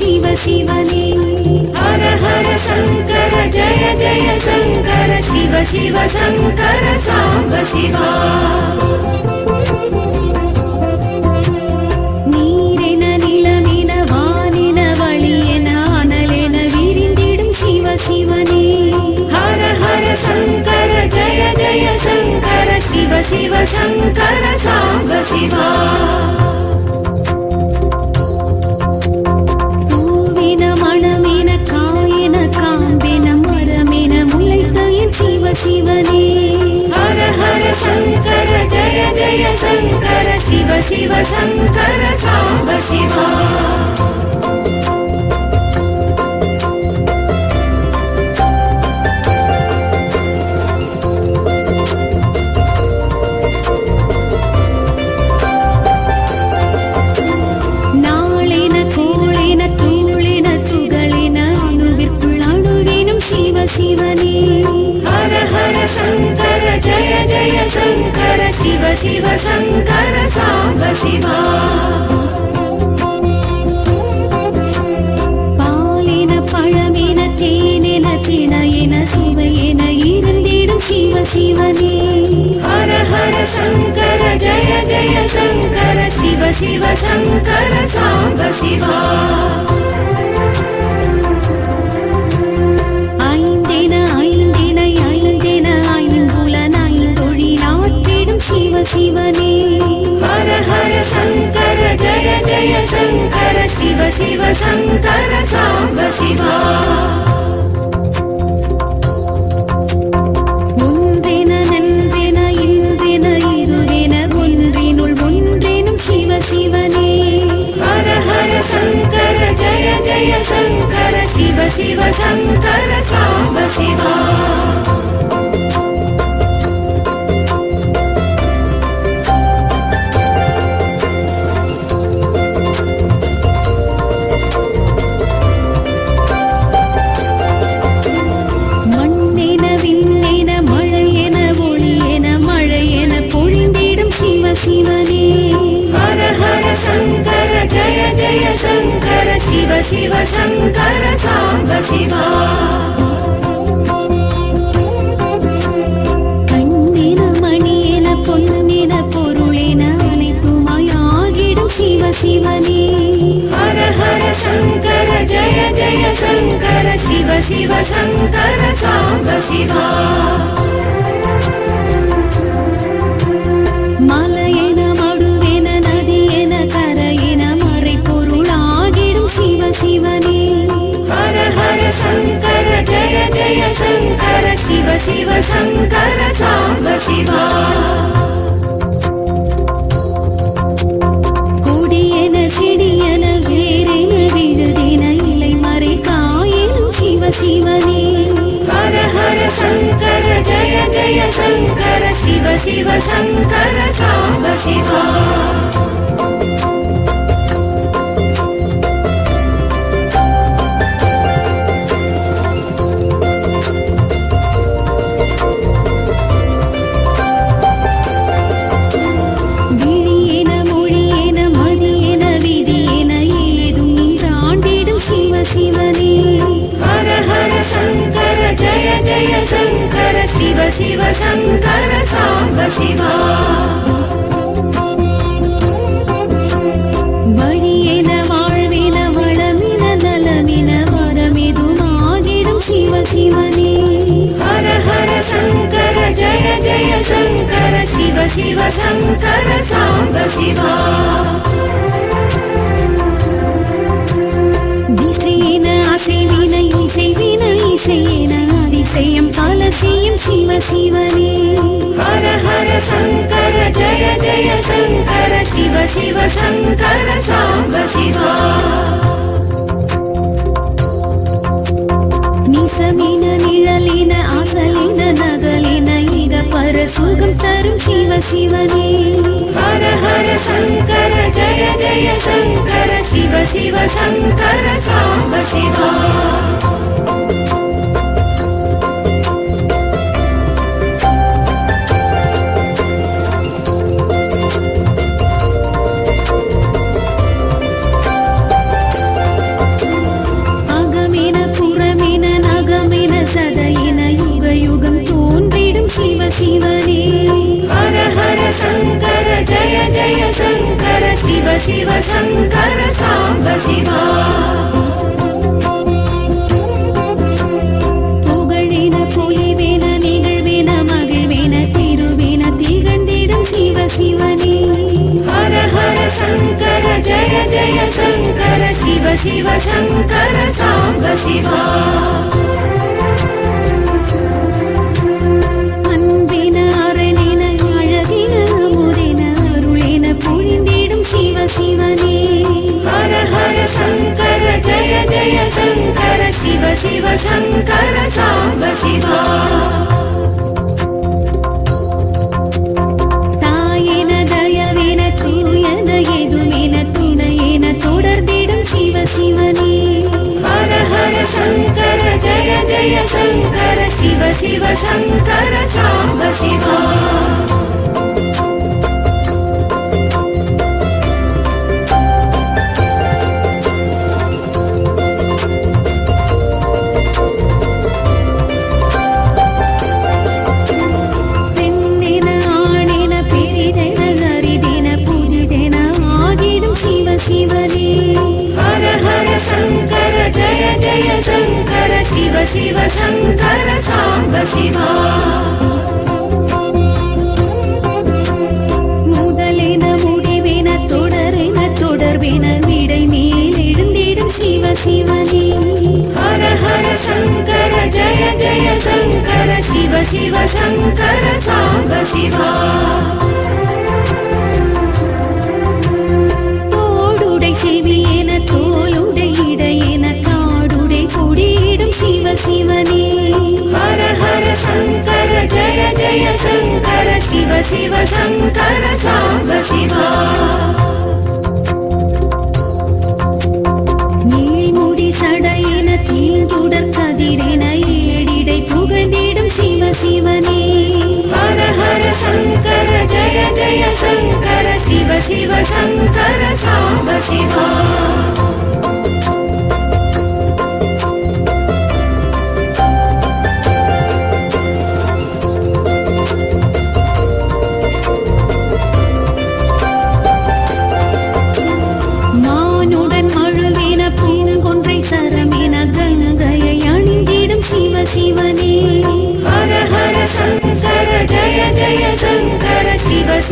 சிவ சிவனே ஹர ஹர சங்கர ஜய ஜய சங்கர சிவ சிவ சங்கர சாம்ப சிவா நீரென நிலமென வானென வழியென அனலென விரிந்திடும் சிவ சிவனே ஹர ஹர சங்கர ஜய ஜய சங்கர சிவ சிவ சங்கர சாம்ப சிவா ஜய ஜய சங்கர சிவ சிவ சங்கர சாம்ப இருந்திடும் சிவ சிவனே ஹர ஹர சங்கர ஜய ஜய சங்கர சிவ சிவ சங்கர சாம்ப சிவா ஐந்தென ஐந்தென ஐந்தென ஐம்புலன் ஐந்தொழி ஆற்றிடும் சிவ சிவனே. ஹர ஹர சங்கர ஜய ஜய சங்கர சிவ சிவ சங்கர சாம்ப சிவா சிவ சிவ சங்கர சாம்ப சாம்ப சிவா கண்ணென மணியென பொன்னென சிவ சங்கர சாம்ப சிவா கொடியென செடியென வேரென விழுதென இலை மறை காயெனும் சிவ சிவனே. ஹர ஹர சங்கர ஜய ஜய சங்கர சிவ சிவ சங்கர சாம்ப சிவ சிவ சங்கர சாம்ப சிவா. வழியென வாழ்வென வளமென நலமென வரமெதுமாகிடும் சிவ சிவனே. ஹர ஹர சங்கர ஜய ஜய சங்கர சிவ சிவ சங்கர சாம்ப சிவா. திசையென அசைவின இசைவின இசையென அதிசயம் பல செய்யும் சிவ சிவனே ஹர ஹர சங்கர ஜய ஜய சங்கர சிவ சிவ சங்கர சாம்ப சிவா நிசமின நிழலின அசலின நகலின இக பர சுகம் தரும் சிவ சிவனே ஹர ஹர சங்கர ஜய ஜய சங்கர சிவ சிவ சங்கர சாம்ப சிவா சிவ சங்கர சாம்ப சிவா. புகழின பொலிவேன நிகழ்வேன மகிழ்வேன திருவேன திகழ்ந்திடும் சிவ சிவனே. ஹர ஹர சங்கர ஜய ஜய சங்கர சிவ சிவ சங்கர சாம்ப சிவா. சங்கர சிவ சிவ சங்கர சாம்ப சிவா. பெண்ணென ஆணென பெரிதென அரிதென புதிதென ஆகிடும் சிவ சிவனே ஹர ஹர சங்கர ஜய ஜய சங்கர சிவ. சங்கர சாம்ப சிவா விடை மேல் எழுந்திடும் சிவ சிவனே. ஹர ஹர சங்கர ஜய ஜய சங்கர சிவ சிவ சங்கர சாம்ப சிவா. சிவ சிவ சங்கர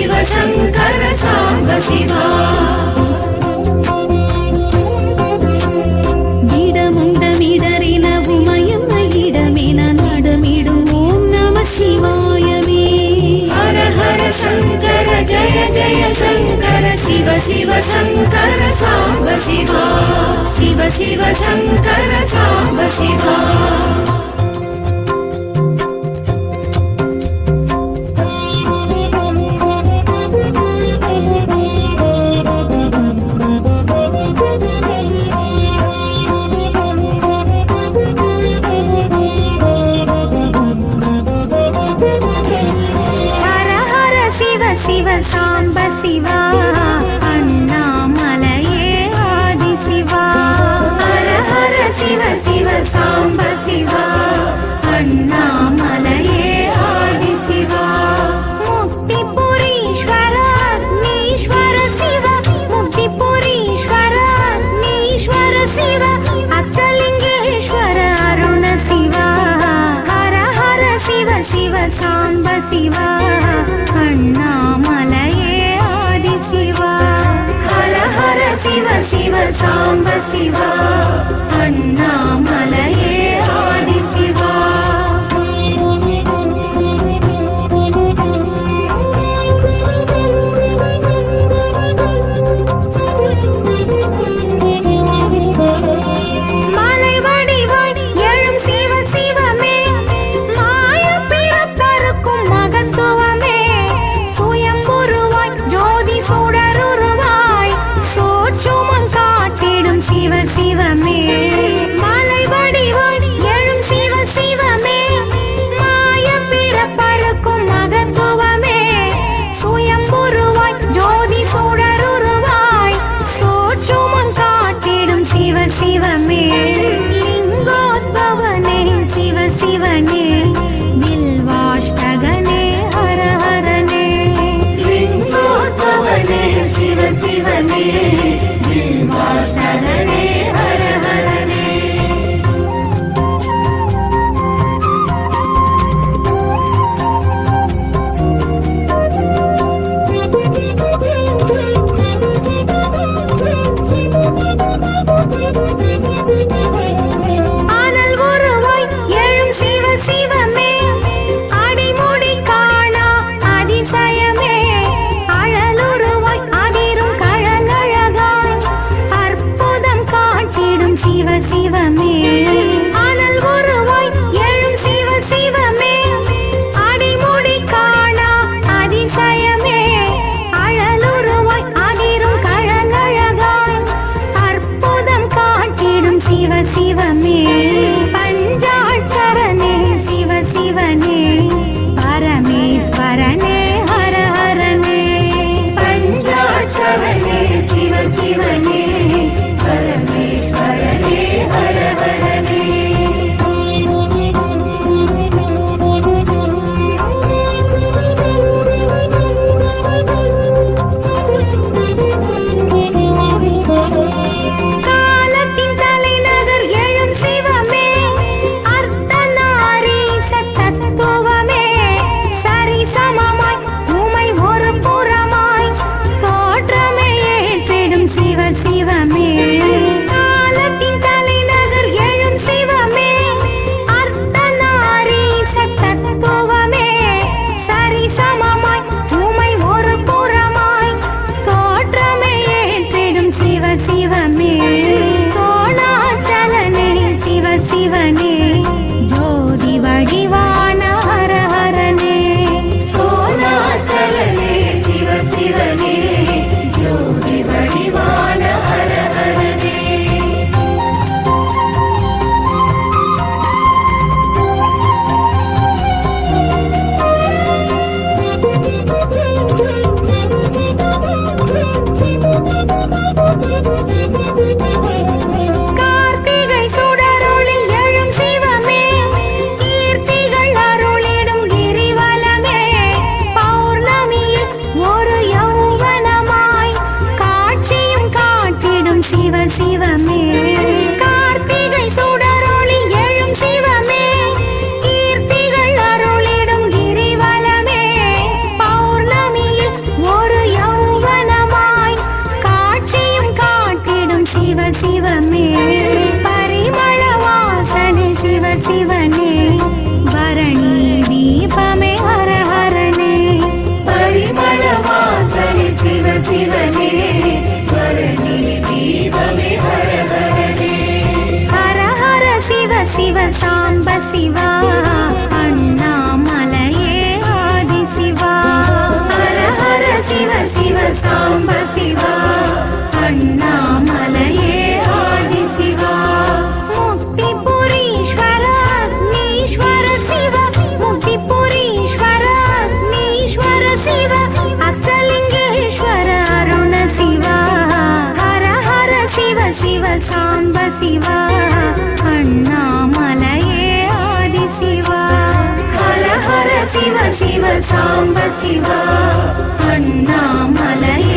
சிவ சிவ சங்கர சாம்ப சிவா இடமுண்டமிடறின உமயம் இடமென நடமிடும் ஓம் நம சிவாயமே ஹர ஹர சங்கர ஜய ஜய சாம்ப சிவா அண்ணாமலையே ஆதி சிவா. ஹர ஹர சிவ சிவ சாம்ப சிவா. அண்ணாமலையே ஆதிசிவா அண்ணாமலையே ஆதிசிவா ஹர ஹர சிவ சிவ சாம்ப சிவா அண்ணாமலையே